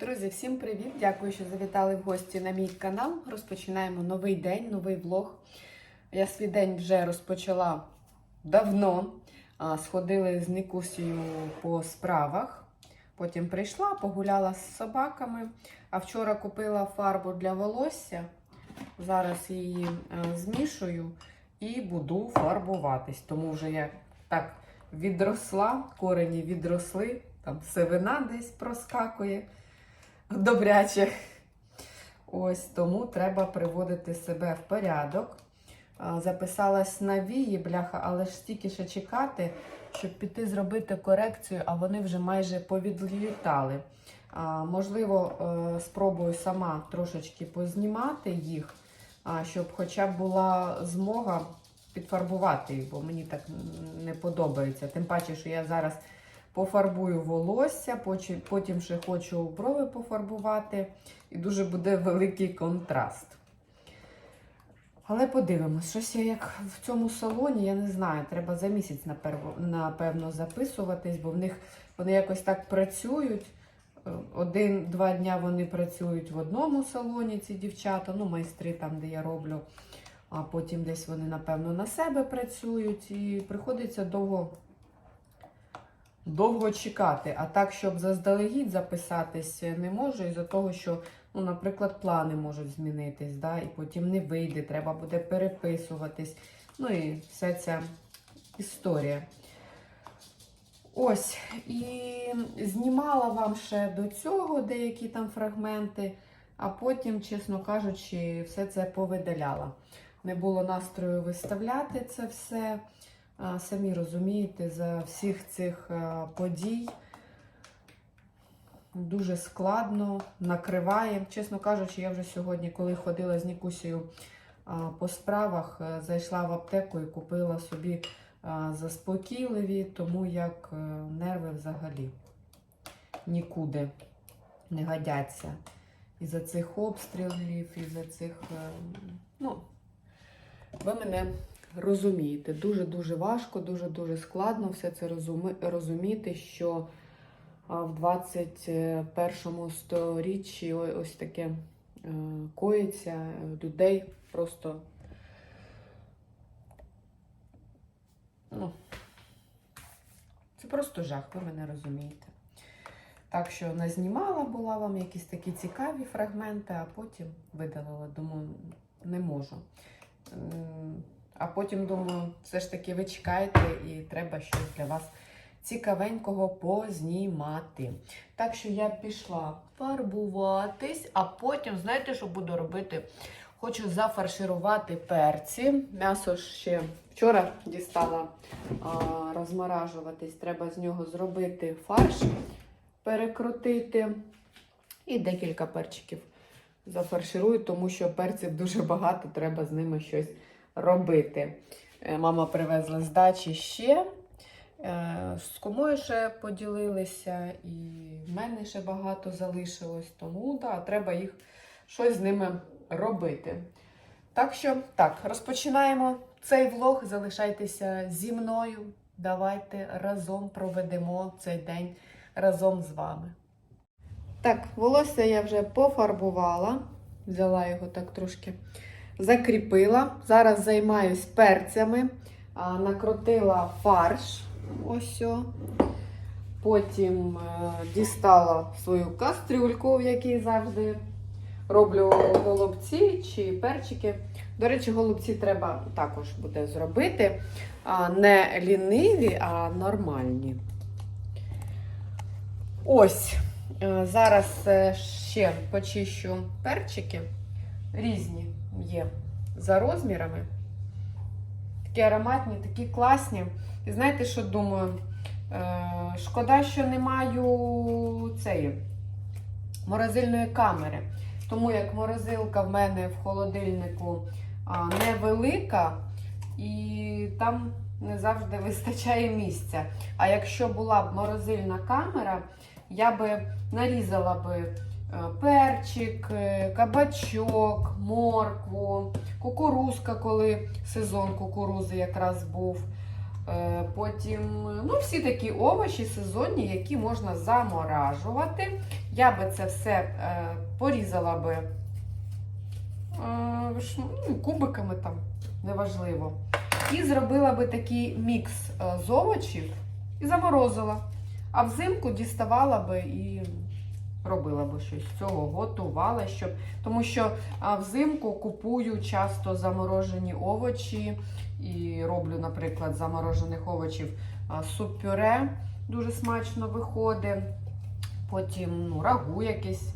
Друзі, всім привіт! Дякую, що завітали в гості на мій канал. Розпочинаємо новий день, новий влог. Я свій день вже розпочала давно. Сходили з Нікусією по справах. Потім прийшла, погуляла з собаками. А вчора купила фарбу для волосся. Зараз її змішую і буду фарбуватись. Тому вже я так відросла, корені відросли, там сивина десь проскакує добряче. Ось тому треба приводити себе в порядок. Записалась на вії, бляха, але ж стільки ще чекати, щоб піти зробити корекцію, а вони вже майже повідлітали. Можливо, е, спробую сама трошечки познімати їх, щоб хоча б була змога підфарбувати їх, бо мені так не подобається. Тим паче, що я зараз пофарбую волосся, потім- ще хочу брови пофарбувати, і дуже буде великий контраст. Але подивимось, щось я як в цьому салоні, я не знаю, треба за місяць напевно записуватись, бо в них вони якось так працюють. Е, Один-два дня вони працюють в одному салоні, ці дівчата, ну, майстри там, де я роблю, а потім десь вони, напевно, на себе працюють, і приходиться довго довго чекати. А так, щоб заздалегідь записатись, не можу, із-за того, що, ну, наприклад, плани можуть змінитись, да, і потім не вийде, треба буде переписуватись. Ну і вся ця історія. Ось, і знімала вам ще до цього деякі там фрагменти, а потім, чесно кажучи, все це повидаляла. Не було настрою виставляти це все. Самі розумієте, за всіх цих подій дуже складно, накриває. Чесно кажучи, я вже сьогодні, коли ходила з Нікусією по справах, е, зайшла в аптеку і купила собі заспокійливі, тому як е, нерви взагалі нікуди не годяться. Із-за цих обстрілів, із-за цих, е, ну, ви мене розумієте. Дуже-дуже важко, дуже-дуже складно все це розуміти, що в 21 сторіччі ось таке е, коїться е, людей просто. Ну, це просто жах, ви мене розумієте. Так що назнімала була вам якісь такі цікаві фрагменти, а потім видалила. Думаю, не можу. А потім думаю, все ж таки ви чекаєте і треба щось для вас цікавенького познімати. Так що я пішла фарбуватись, а потім, знаєте, що буду робити? Хочу зафарширувати перці. М'ясо ще вчора дістала а, розморажуватись. Треба з нього зробити фарш, перекрутити і декілька перчиків зафарширую, тому що перців дуже багато, треба з ними щось робити. Е, Мама привезла з дачі ще. е, З кумою ще поділилися, і в мене ще багато залишилось, тому да, треба їх щось з ними робити. Так що, так, розпочинаємо цей влог. Залишайтеся зі мною. Давайте разом проведемо цей день разом з вами. Так, волосся я вже пофарбувала. Взяла його так трошки закріпила. Зараз займаюсь перцями. Накрутила фарш. Ось. о. Потім е, дістала свою кастрюльку, в якій завжди роблю голубці чи перчики. До речі, голубці треба також буде зробити. Не ліниві, а нормальні. Ось. Е, Зараз е, ще почищу перчики. Різні є за розмірами. Такі ароматні, такі класні. І знаєте, що думаю? Е, Шкода, що не маю цієї морозильної камери. Тому як морозилка в мене в холодильнику невелика, і там не завжди вистачає місця. А якщо була б морозильна камера, я би нарізала би перчик, е, кабачок, моркву, кукурузка, коли сезон кукурузи якраз був. Е, Потім ну, всі такі овочі сезонні, які можна заморажувати. Я би це все е, порізала би е, ну, кубиками там, неважливо. І зробила би такий мікс е, з овочів і заморозила. А взимку діставала би і робила би щось з цього, готувала, щоб. Тому що а, взимку купую часто заморожені овочі і роблю, наприклад, заморожених овочів суп-пюре, дуже смачно виходить. Потім ну, рагу якесь,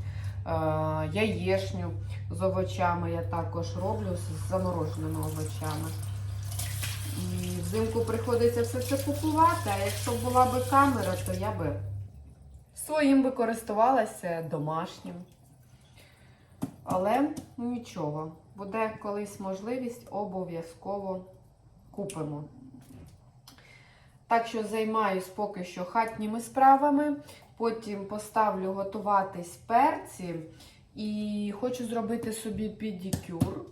яєшню з овочами я також роблю з замороженими овочами. І взимку приходиться все це купувати, а якщо була би камера, то я би своїм би користувалася домашнім. Але нічого, буде колись можливість, обов'язково купимо. Так що займаюсь поки що хатніми справами, потім поставлю готуватись перці і хочу зробити собі педикюр.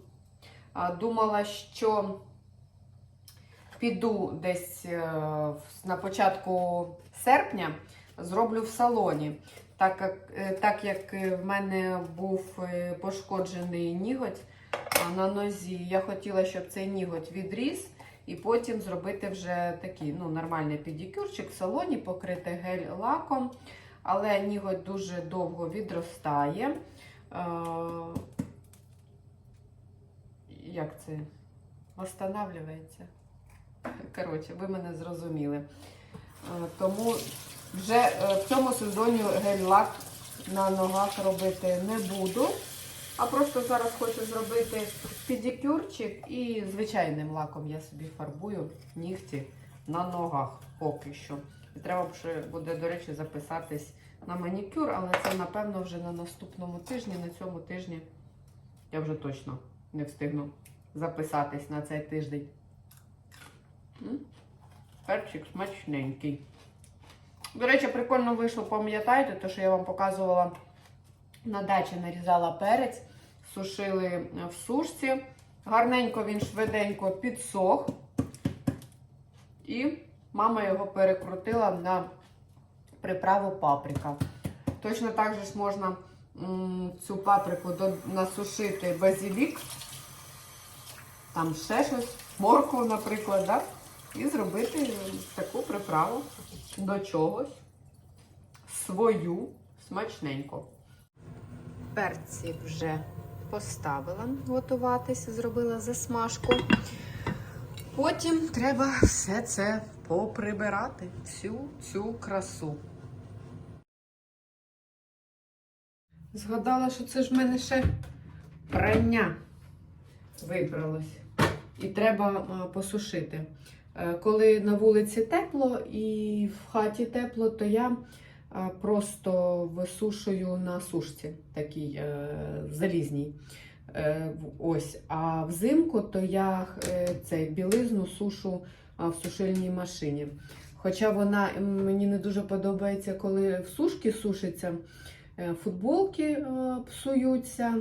Думала, що піду десь е, на початку серпня, зроблю в салоні. Так як, е, так як е, в мене був е, пошкоджений ніготь на нозі, я хотіла, щоб цей ніготь відріс, і потім зробити вже такий ну, нормальний педикюрчик в салоні, покрити гель-лаком. Але ніготь дуже довго відростає. Як це? Восстанавлюється. Коротше, ви мене зрозуміли. Тому вже е, в цьому сезоні гель-лак на ногах робити не буду. А просто зараз хочу зробити педикюрчик і звичайним лаком я собі фарбую нігті на ногах поки що. І треба буде, до речі, записатись на манікюр, але це, напевно, вже на наступному тижні. На цьому тижні я вже точно не встигну записатись на цей тиждень. Перчик смачненький. До речі, прикольно вийшло, пам'ятаєте, те, що я вам показувала на дачі, нарізала перець, сушили в сушці. Гарненько він швиденько підсох. І мама його перекрутила на приправу паприка. Точно так же ж можна цю паприку насушити базилік, там ще щось, моркву, наприклад, да? і зробити таку приправу до чогось свою смачненько. Перці вже поставила готуватися, зробила засмажку. Потім треба все це поприбирати, всю цю красу. Згадала, що це ж в мене ще прання вибралось. І треба посушити. Е, Коли на вулиці тепло і в хаті тепло, то я просто висушую на сушці такій е, залізній. Е, ось. А взимку то я е, цей білизну сушу в сушильній машині. Хоча вона мені не дуже подобається, коли в сушки сушиться, Е, футболки е, псуються,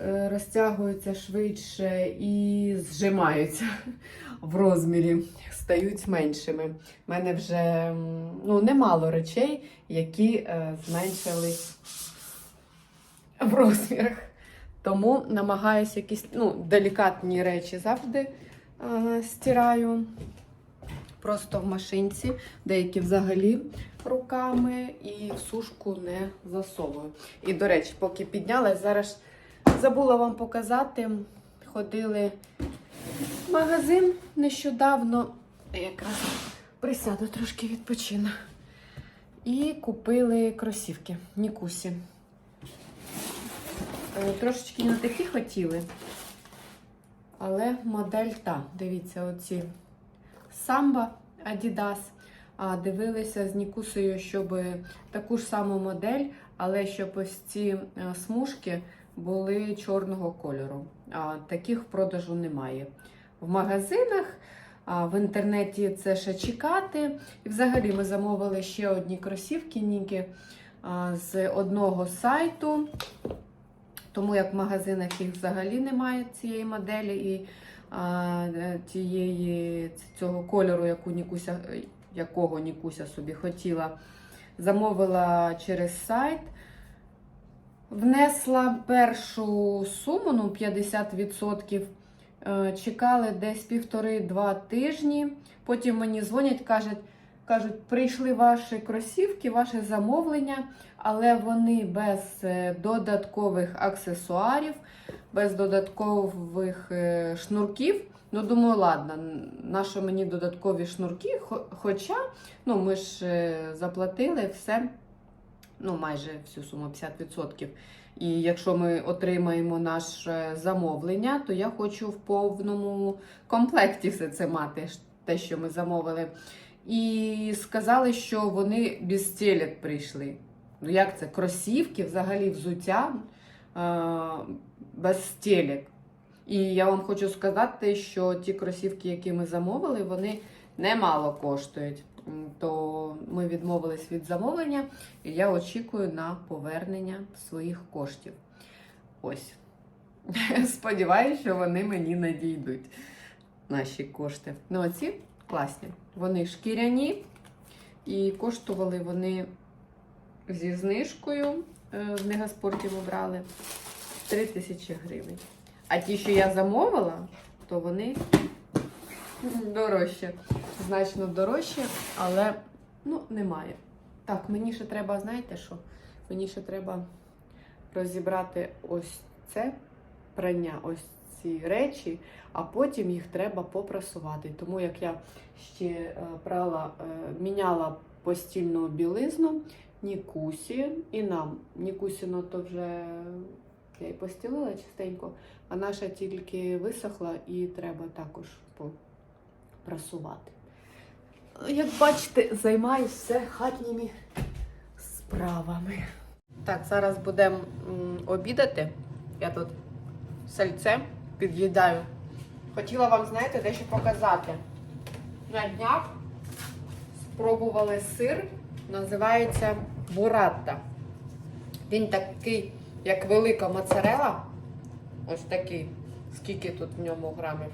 е, розтягуються швидше і зжимаються в розмірі, стають меншими. У мене вже ну, немало речей, які е, зменшились в розмірах. Тому намагаюся якісь ну, делікатні речі завжди е, стираю. Просто в машинці, деякі взагалі руками і в сушку не засовую. І, до речі, поки піднялась, зараз забула вам показати. Ходили магазин нещодавно. Якраз присяду трошки відпочину. І купили кросівки Нікусі. Е, Трошечки не такі хотіли. Але модель та. Дивіться, оці Самба Adidas. А дивилися з Нікусею, щоб таку ж саму модель, але щоб ось ці е, смужки були чорного кольору. А таких в продажу немає. В магазинах, а в інтернеті це ще чекати. І взагалі ми замовили ще одні кросівки Ніки з одного сайту. Тому як в магазинах їх взагалі немає цієї моделі. І тієї цього кольору, яку Нікуся, якого Нікуся собі хотіла. Замовила через сайт. Внесла першу суму, ну 50%. Е, Чекали десь півтори-два тижні. Потім мені дзвонять, кажуть, кажуть, прийшли ваші кросівки, ваше замовлення, але вони без е, додаткових аксесуарів, без додаткових е, шнурків. Ну, думаю, ладно, нащо мені додаткові шнурки? Хоча ну, ми ж заплатили все, ну, майже всю суму 50%. І якщо ми отримаємо наше замовлення, то я хочу в повному комплекті все це мати, те, що ми замовили. І сказали, що вони без телек прийшли. Ну як це? Кросівки, взагалі взуття без телек. І я вам хочу сказати, що ті кросівки, які ми замовили, вони немало коштують. То ми відмовились від замовлення, і я очікую на повернення своїх коштів. Ось. Сподіваюся, що вони мені надійдуть, наші кошти. Ну, оці класні. Вони шкіряні і коштували вони зі знижкою. е, В Мегаспорті обрали 3 тисячі гривень. А ті, що я замовила, то вони дорожче. Значно дорожче, але ну, немає. Так, мені ще треба, знаєте що? Мені ще треба розібрати ось це прання, ось ці речі, а потім їх треба попрасувати. Тому як я ще е, прала, е, міняла постільну білизну Нікусі і нам. Нікусіно то вже я і постілила частенько, а наша тільки висохла і треба також попрасувати. Як бачите, займаюся хатніми справами. Так, зараз будемо обідати. Я тут сальце під'їдаю. Хотіла вам, знаєте, дещо показати. На днях спробували сир, називається буратта. Він такий, як велика моцарела. Ось такий. Скільки тут в ньому грамів?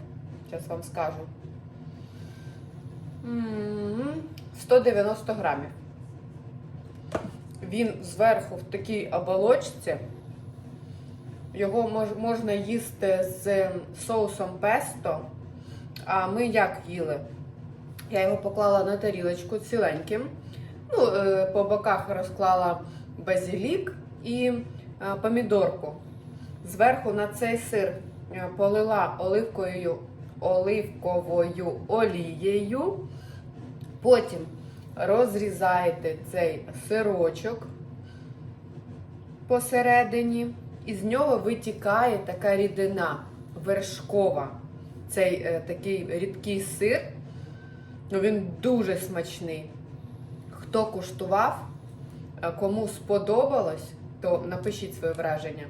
Зараз вам скажу. М, 190 грамів. Він зверху в такій оболочці. Його мож- можна їсти з соусом песто. А ми як їли? Я його поклала на тарілочку ціленьким. Ну, е, по боках розклала базилік і е, помідорку. Зверху на цей сир е, полила оливковою, оливковою олією. Потім розрізаєте цей сирочок посередині, і з нього витікає така рідина вершкова. Цей е, такий рідкий сир. Ну, він дуже смачний. Хто куштував, е, кому сподобалось, то напишіть своє враження.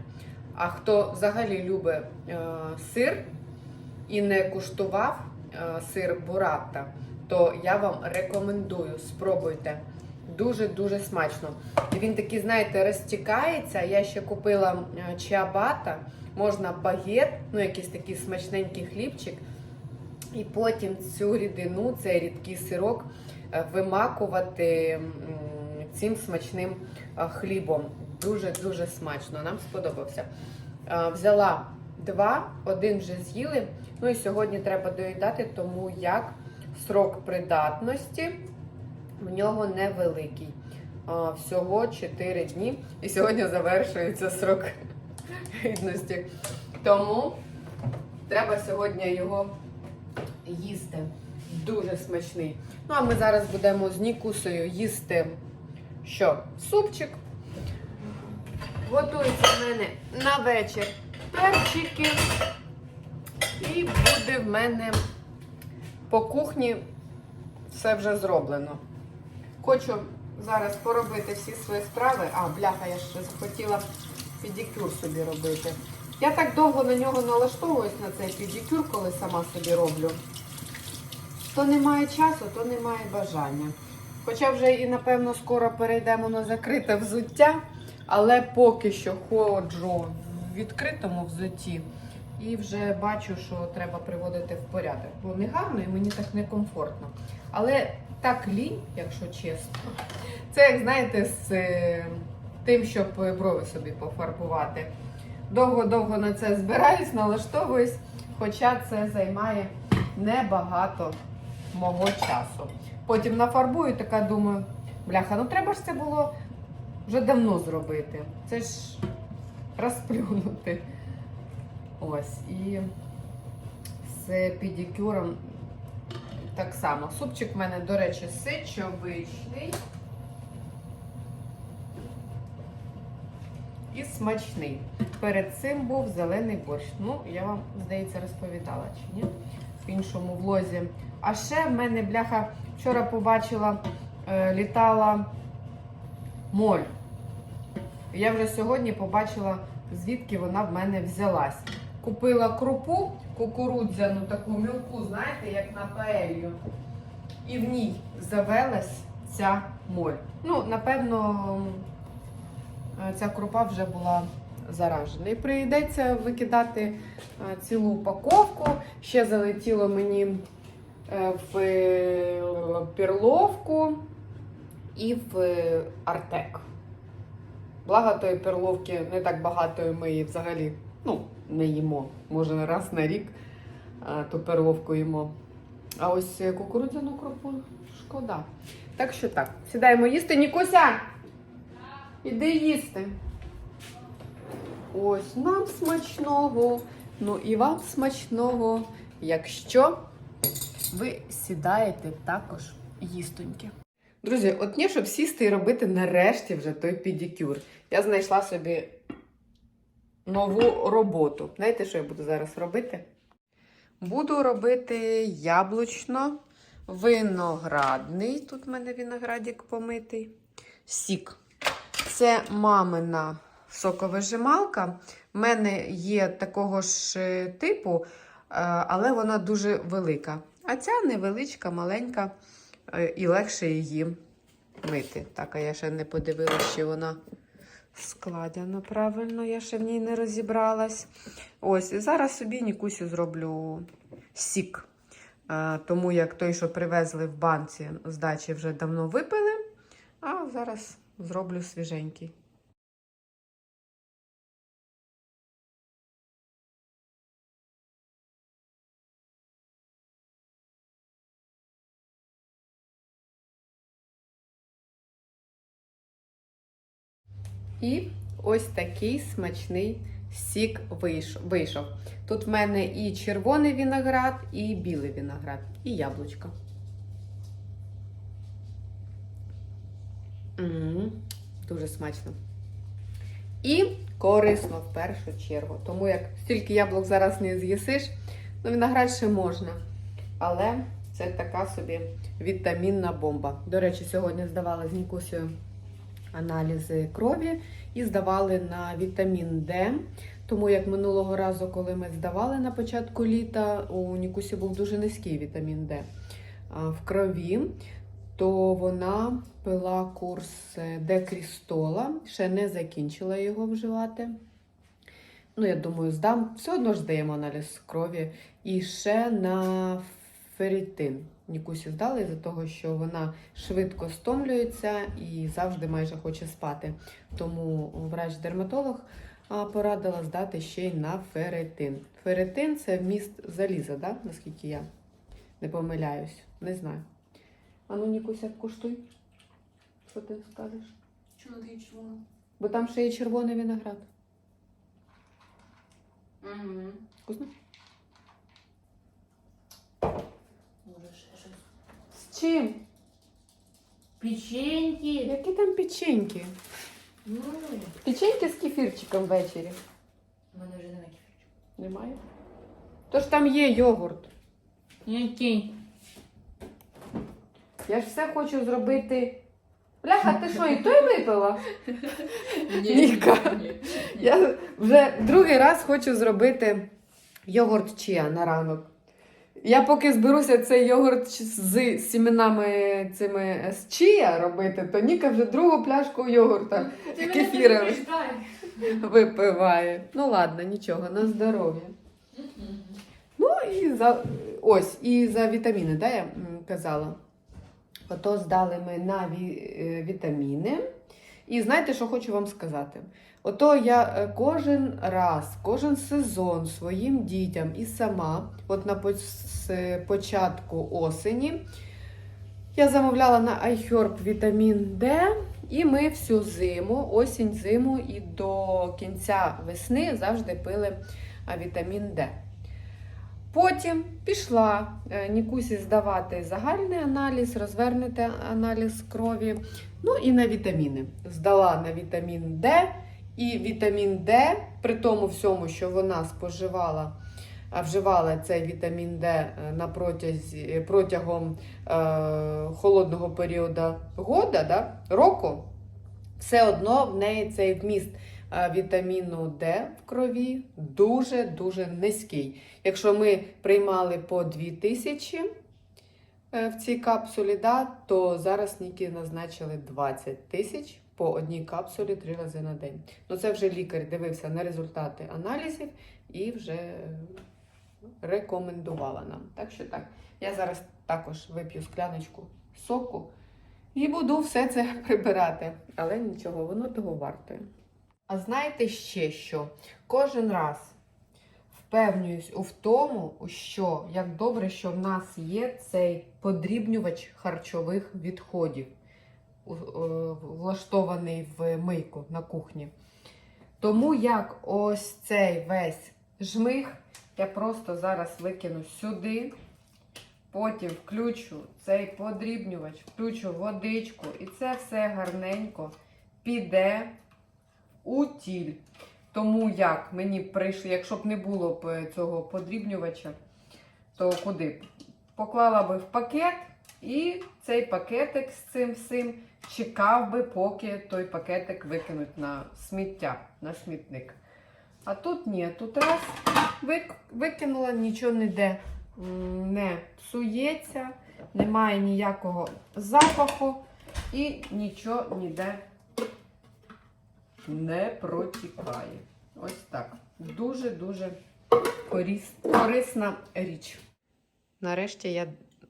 А хто взагалі любить е, сир і не куштував е, сир буратта, то я вам рекомендую, спробуйте. Дуже-дуже смачно. Він такий, знаєте, розтікається. Я ще купила чиабата, можна багет, ну якийсь такий смачненький хлібчик. І потім цю рідину, цей рідкий сирок, е, вимакувати цим смачним е, хлібом. Дуже-дуже смачно. Нам сподобався. Взяла два, один вже з'їли. Ну і сьогодні треба доїдати, тому як срок придатності в нього невеликий. Всього 4 дні. І сьогодні завершується срок гідності. Тому треба сьогодні його їсти. Дуже смачний. Ну, а ми зараз будемо з Нікусою їсти що? Супчик. Готується в мене на вечір перчики. І буде в мене по кухні все вже зроблено. Хочу зараз поробити всі свої справи. А, бляха, я ще захотіла педикюр собі робити. Я так довго на нього налаштовуюсь на цей педикюр, коли сама собі роблю. То немає часу, то немає бажання. Хоча вже і, напевно, скоро перейдемо на закрите взуття, але поки що ходжу відкритому взутті. і вже бачу, що треба приводити в порядок. Бо не гарно і мені так некомфортно. Але так лінь, якщо чесно. Це, як знаєте, з е, тим, щоб брови собі пофарбувати. Довго-довго на це збираюсь, налаштовуюсь, хоча це займає небагато мого часу. Потім нафарбую, така думаю, бляха, ну треба ж це було вже давно зробити. Це ж розплюнути. Ось. І з педикюром так само. Супчик в мене, до речі, сичовичний. І смачний. Перед цим був зелений борщ. Ну, я вам, здається, розповідала чи ні? В іншому влозі. А ще в мене, бляха, вчора побачила, е, літала моль. Я вже сьогодні побачила, звідки вона в мене взялась. Купила крупу кукурудзяну, таку мілку, знаєте, як на паелью. І в ній завелась ця моль. Ну, напевно, е, ця крупа вже була заражена. І прийдеться викидати е, цілу упаковку. Ще залетіло мені е, в перловку і в артек. Благо тої перловки не так багато ми її взагалі ну, не їмо. Може, раз на рік а, ту перловку їмо. А ось е, кукурудзяну крупу шкода. Так що так, сідаємо їсти. Нікуся! Іди їсти. Ось нам смачного. Ну і вам смачного, якщо ви сідаєте також їстоньки. Друзі, от ні, щоб сісти і робити нарешті вже той педикюр. Я знайшла собі нову роботу. Знаєте, що я буду зараз робити? Буду робити яблучно виноградний. Тут в мене виноградик помитий. Сік. Це мамина соковижималка. У мене є такого ж е, типу, е, але вона дуже велика. А ця невеличка, маленька і легше її мити. Так, а я ще не подивилася, чи вона складена правильно, я ще в ній не розібралась. Ось, і зараз собі Нікусю зроблю сік. Е, Тому як той, що привезли в банці з дачі, вже давно випили, а зараз зроблю свіженький. І ось такий смачний сік вийшов. Тут в мене і червоний виноград, і білий виноград, і яблучко. Дуже смачно. І корисно в першу чергу. Тому як стільки яблук зараз не з'їсиш, ну виноград ще можна. Але це така собі вітамінна бомба. До речі, сьогодні здавала з Нікусею аналізи крові і здавали на вітамін Д. Тому як минулого разу, коли ми здавали на початку літа, у Нікусі був дуже низький вітамін Д в крові, то вона пила курс е, Декрістола, ще не закінчила його вживати. Ну, я думаю, здам. Все одно ж здаємо аналіз крові. І ще на ферритин. Нікусі здали за того, що вона швидко стомлюється і завжди майже хоче спати. Тому врач-дерматолог порадила здати ще й на ферритин. Ферритин це вміст заліза, да? наскільки я не помиляюсь. Не знаю. А ну, Нікуся, куштуй. Що ти скажеш? Чому ти чому? Бо там ще є червоний виноград. Угу. Вкусно? Може ще щось. З чим? Печеньки. Які там печеньки? Ну, Печеньки з кефірчиком ввечері. у мене вже немає кефірчику. Немає? Тож там є йогурт. Який? Я ж все хочу зробити. Бляха, ти що, і той випила? Ніка. Я вже другий раз хочу зробити йогурт чия на ранок. Я поки зберуся цей йогурт з сіменами цими з чия робити, то Ніка вже другу пляшку йогурта Ти Кефіровий. випиває. Ну ладно, нічого, на здоров'я. Ну і за ось, і за вітаміни, да, я казала. Ото здали ми на е, вітаміни. І знаєте, що хочу вам сказати? Ото я е, кожен раз, кожен сезон своїм дітям і сама, от на початку осені, я замовляла на iHerb вітамін D, і ми всю зиму, осінь, зиму і до кінця весни завжди пили вітамін D. Потім пішла е, Нікусі здавати загальний аналіз, розвернути аналіз крові. Ну і на вітаміни. Здала на вітамін D. І вітамін D, при тому всьому, що вона споживала, вживала цей вітамін D е, на протязі, протягом е, холодного періоду года, да, року, все одно в неї цей вміст е, вітаміну D в крові дуже-дуже низький. Якщо ми приймали по 2000 е, в цій капсулі, да, то зараз Нікі назначили 20 тисяч по одній капсулі три рази на день. Ну це вже лікар дивився на результати аналізів і вже е, рекомендувала нам. Так що так, я зараз також вип'ю скляночку соку і буду все це прибирати. Але нічого, воно того вартує. А знаєте ще що? Кожен раз впевнююсь у тому, що як добре, що в нас є цей подрібнювач харчових відходів, е, влаштований в мийку на кухні. Тому як ось цей весь жмих я просто зараз викину сюди, потім включу цей подрібнювач, включу водичку, і це все гарненько піде у тіль. Тому як мені прийшли, якщо б не було б е, цього подрібнювача, то куди? б? Поклала би в пакет, і цей пакетик з цим всім чекав би, поки той пакетик викинуть на сміття, на смітник. А тут ні, тут раз викинула, нічого ніде не псується, немає ніякого запаху і нічого ніде не протікає. Ось так. Дуже-дуже корисна річ. Нарешті я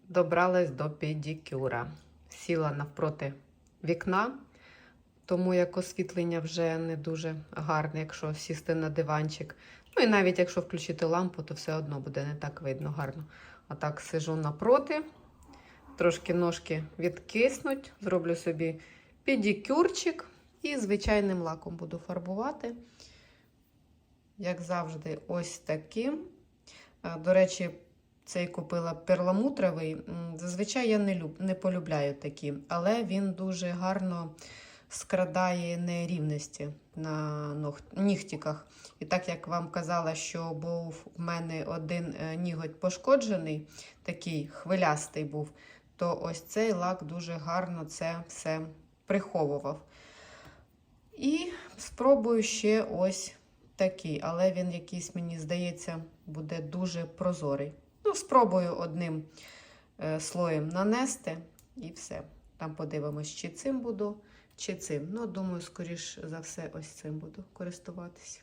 добралась до педикюра. Сіла навпроти вікна, тому як освітлення вже не дуже гарне, якщо сісти на диванчик. Ну і навіть якщо включити лампу, то все одно буде не так видно гарно. А так сижу напроти, трошки ножки відкиснуть, зроблю собі педикюрчик і звичайним лаком буду фарбувати. Як завжди, ось таким. Е, До речі, цей купила перламутровий. Зазвичай я не, люб, не полюбляю такі, але він дуже гарно скрадає нерівності на нігтіках. І так як вам казала, що був в мене один е, ніготь пошкоджений, такий хвилястий був, то ось цей лак дуже гарно це все приховував. І спробую ще ось такий, але він якийсь, мені здається, буде дуже прозорий. Ну, спробую одним е, слоєм нанести і все. Там подивимось, чи цим буду, чи цим. Ну, думаю, скоріш за все, ось цим буду користуватися.